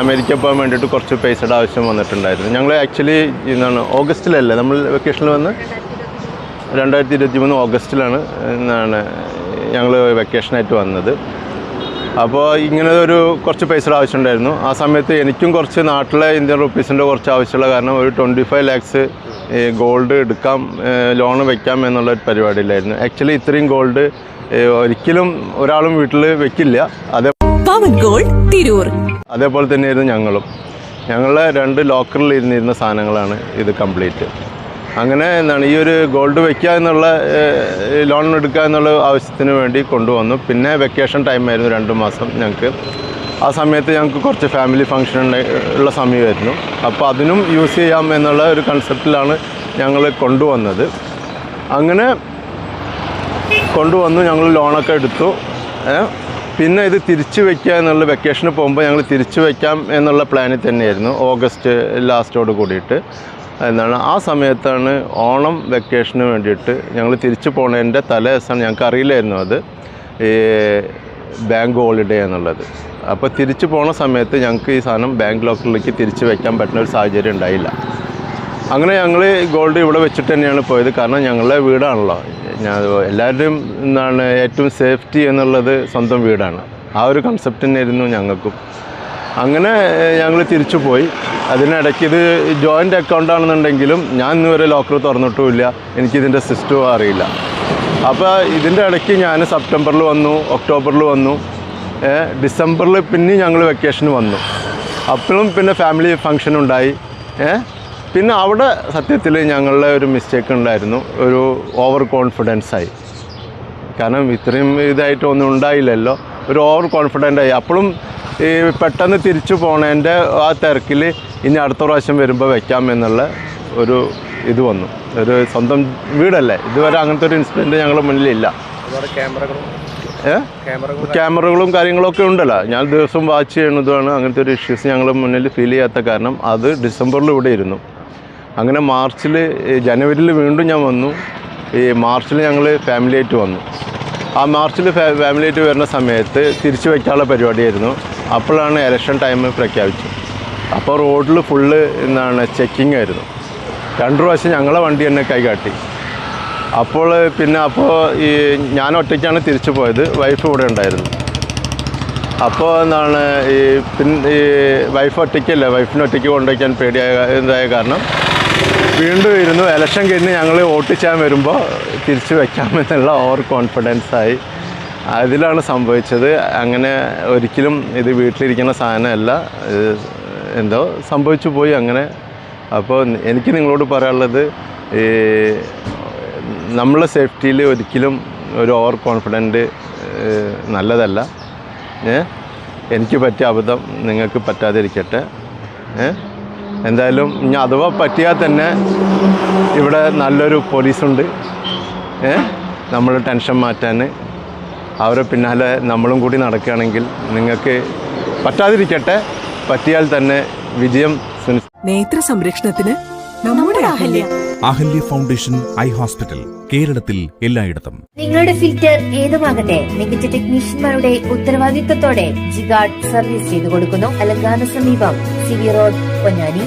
America പോകാൻ വേണ്ടിയിട്ട് കുറച്ച് പൈസയുടെ ആവശ്യം വന്നിട്ടുണ്ടായിരുന്നു. ഞങ്ങൾ ആക്ച്വലി എന്താണ് ഓഗസ്റ്റിലല്ലേ നമ്മൾ വെക്കേഷനിൽ വന്ന്? രണ്ടായിരത്തി ഇരുപത്തി മൂന്ന് ഓഗസ്റ്റിലാണ് എന്താണ് ഞങ്ങൾ വെക്കേഷനായിട്ട് വന്നത്. അപ്പോൾ ഇങ്ങനെ ഒരു കുറച്ച് പൈസയുടെ ആവശ്യമുണ്ടായിരുന്നു ആ സമയത്ത് എനിക്കും കുറച്ച് നാട്ടിലെ ഇന്ത്യൻ റുപ്പീസിന്റെ കുറച്ച് ആവശ്യമുള്ള കാരണം ഒരു ട്വന്റി ഫൈവ് ലാക്സ് ഗോൾഡ് എടുക്കാം ലോൺ വയ്ക്കാം എന്നുള്ള ഒരു പരിപാടിയിലായിരുന്നു ആക്ച്വലി ഇത്രയും ഗോൾഡ് ഒരിക്കലും ഒരാളും വീട്ടിൽ വെക്കില്ല. അതേ പവൻ ഗോൾഡ് തിരൂർ. അതേപോലെ തന്നെയായിരുന്നു ഞങ്ങളും. ഞങ്ങളെ രണ്ട് ലോക്കറിൽ ഇരുന്നിരുന്ന സാധനങ്ങളാണ് ഇത് കംപ്ലീറ്റ്. അങ്ങനെ എന്താണ് ഈ ഒരു ഗോൾഡ് വെക്കുക എന്നുള്ള ലോൺ എടുക്കുക എന്നുള്ള ആവശ്യത്തിന് വേണ്ടി കൊണ്ടുവന്നു. പിന്നെ വെക്കേഷൻ ടൈം ആയിരുന്നു രണ്ട് മാസം ഞങ്ങൾക്ക്. ആ സമയത്ത് ഞങ്ങൾക്ക് കുറച്ച് ഫാമിലി ഫങ്ഷൻ ഉള്ള സമയമായിരുന്നു. അപ്പോൾ അതിനും യൂസ് ചെയ്യാം എന്നുള്ള ഒരു കൺസെപ്റ്റിലാണ് ഞങ്ങൾ കൊണ്ടുവന്നത്. അങ്ങനെ കൊണ്ടുവന്നു ഞങ്ങൾ ലോണൊക്കെ എടുത്തു? പിന്നെ ഇത് തിരിച്ചു വയ്ക്കുക എന്നുള്ള വെക്കേഷന് പോകുമ്പോൾ ഞങ്ങൾ തിരിച്ചു വയ്ക്കാം എന്നുള്ള പ്ലാനിൽ തന്നെയായിരുന്നു. ഓഗസ്റ്റ് ലാസ്റ്റോട് കൂടിയിട്ട്. എന്താണ് ആ സമയത്താണ് ഓണം വെക്കേഷന് വേണ്ടിയിട്ട് ഞങ്ങൾ തിരിച്ചു പോണതിന്റെ തലേ ദിവസമാണ് ഞങ്ങൾക്ക് അറിയില്ലായിരുന്നു അത്. ഈ ബാങ്ക് ഹോളിഡേ എന്നുള്ളത്. അപ്പോൾ തിരിച്ചു പോണ സമയത്ത് ഞങ്ങൾക്ക് ഈ സാധനം ബാങ്ക് ലോക്കറിലേക്ക് തിരിച്ചു വയ്ക്കാൻ പറ്റുന്ന ഒരു സാഹചര്യം ഉണ്ടായില്ല. അങ്ങനെ ഞങ്ങൾ ഗോൾഡ് ഇവിടെ വെച്ചിട്ട് തന്നെയാണ് പോയത്. കാരണം ഞങ്ങളുടെ വീടാണല്ലോ. ഞാൻ എല്ലാവരുടെയും എന്താണ് ഏറ്റവും സേഫ്റ്റി എന്നുള്ളത് സ്വന്തം വീടാണ്. ആ ഒരു കൺസെപ്റ്റ് തന്നെയായിരുന്നു ഞങ്ങൾക്കും. അങ്ങനെ ഞങ്ങൾ തിരിച്ചു പോയി. അതിനിടയ്ക്ക് ഇത് ജോയിന്റ് അക്കൗണ്ട് ആണെന്നുണ്ടെങ്കിലും ഞാൻ ഇന്നുവരെ ലോക്കർ തുറന്നിട്ടുമില്ല. എനിക്കിതിന്റെ സിസ്റ്റവും അറിയില്ല. അപ്പോൾ ഇതിന്റെ ഇടയ്ക്ക് ഞാൻ സെപ്റ്റംബറിൽ വന്നു ഒക്ടോബറിൽ വന്നു. ഡിസംബറിൽ പിന്നെ ഞങ്ങൾ വെക്കേഷന് വന്നു. അപ്പോഴും പിന്നെ ഫാമിലി ഫങ്ഷൻ ഉണ്ടായി. ഏ, പിന്നെ അവിടെ സത്യത്തിൽ ഞങ്ങളുടെ ഒരു മിസ്റ്റേക്ക് ഉണ്ടായിരുന്നു. ഒരു ഓവർ കോൺഫിഡൻസ് ആയി. കാരണം ഇത്രയും ഇതായിട്ട് ഒന്നും ഉണ്ടായില്ലല്ലോ. ഒരു ഓവർ കോൺഫിഡന്റ് ആയി. അപ്പോഴും ഈ പെട്ടെന്ന് തിരിച്ചു പോണേന്റെ ആ തിരക്കിൽ ഇനി അടുത്ത പ്രാവശ്യം വരുമ്പോൾ വെക്കാം എന്നുള്ള ഒരു ഇത് വന്നു. ഒരു സ്വന്തം വീടല്ലേ. ഇതുവരെ അങ്ങനത്തെ ഒരു ഇൻസിഡന്റ് ഞങ്ങളുടെ മുന്നിലില്ല. ക്യാമറകളും കാര്യങ്ങളൊക്കെ ഉണ്ടല്ലോ. ഞാൻ ദിവസം വാച്ച് ചെയ്യുന്നതുമാണ്. അങ്ങനത്തെ ഒരു ഇഷ്യൂസ് ഞങ്ങൾ മുന്നിൽ ഫീൽ ചെയ്യാത്ത കാരണം അത് ഡിസംബറിൽ ഇവിടെ ഇരുന്നു. അങ്ങനെ മാർച്ചിൽ ജനുവരിയിൽ വീണ്ടും ഞാൻ വന്നു. ഈ മാർച്ചിൽ ഞങ്ങൾ ഫാമിലിയായിട്ട് വന്നു. ആ മാർച്ചിൽ ഫാമിലിയായിട്ട് വരുന്ന സമയത്ത് തിരിച്ചു വയ്ക്കാനുള്ള പരിപാടിയായിരുന്നു. അപ്പോഴാണ് ഇലക്ഷൻ ടൈം പ്രഖ്യാപിച്ചത്. അപ്പോൾ റോഡിൽ ഫുള്ള് എന്താണ് ചെക്കിംഗ് ആയിരുന്നു. രണ്ട് പ്രാവശ്യം ഞങ്ങളെ വണ്ടി തന്നെ കൈകാട്ടി. അപ്പോൾ പിന്നെ അപ്പോൾ ഈ ഞാൻ ഒറ്റയ്ക്കാണ് തിരിച്ചു പോയത്. വൈഫ് ഇവിടെ ഉണ്ടായിരുന്നു. അപ്പോൾ എന്താണ് ഈ പിന്നെ ഈ വൈഫ് ഒറ്റയ്ക്കല്ല വൈഫിനൊറ്റയ്ക്ക് കൊണ്ടുവയ്ക്കാൻ പേടിയായ ഇതായ കാരണം വീണ്ടും ഇരുന്നു. ഇലക്ഷൻ കഴിഞ്ഞ് ഞങ്ങൾ വോട്ട് ചെയ്യാൻ വരുമ്പോൾ തിരിച്ചു വയ്ക്കാമെന്നുള്ള ഓവർ കോൺഫിഡൻസ് ആയി. അതിലാണ് സംഭവിച്ചത്. അങ്ങനെ ഒരിക്കലും ഇത് വീട്ടിലിരിക്കുന്ന സാധനമല്ല. എന്തോ സംഭവിച്ചു പോയി അങ്ങനെ. അപ്പോൾ എനിക്ക് നിങ്ങളോട് പറയാനുള്ളത് ഈ നമ്മളെ സേഫ്റ്റിയിൽ ഒരിക്കലും ഒരു ഓവർ കോൺഫിഡന്റ് നല്ലതല്ല. എനിക്ക് പറ്റിയ അബദ്ധം നിങ്ങൾക്ക് പറ്റാതിരിക്കട്ടെ. ഏ എന്തായാലും ഇനി അഥവാ പറ്റിയാൽ തന്നെ ഇവിടെ നല്ലൊരു പോലീസുണ്ട്. ഏ? നമ്മൾ ടെൻഷൻ മാറ്റാൻ. അവരെ പിന്നാലെ നമ്മളും കൂടി നടക്കുകയാണെങ്കിൽ നിങ്ങൾക്ക് പറ്റാതിരിക്കട്ടെ. പറ്റിയാൽ തന്നെ വിജയം സുനിശ്ചിതം നേത്ര സംരക്ഷണത്തിന് നമ്മുടെ Ahalya. Ahalya. Foundation eye hospital കേരളത്തിൽ എല്ലായിടത്തും. നിങ്ങളുടെ ഫിൽറ്റർ ഏതുമാകട്ടെ മികച്ച ടെക്നീഷ്യന്മാരുടെ ഉത്തരവാദിത്തത്തോടെ ജിഗാർഡ് സർവീസ് ചെയ്തു കൊടുക്കുന്നു അലങ്കാന സമീപം സിവി റോഡ് പൊന്നാനി.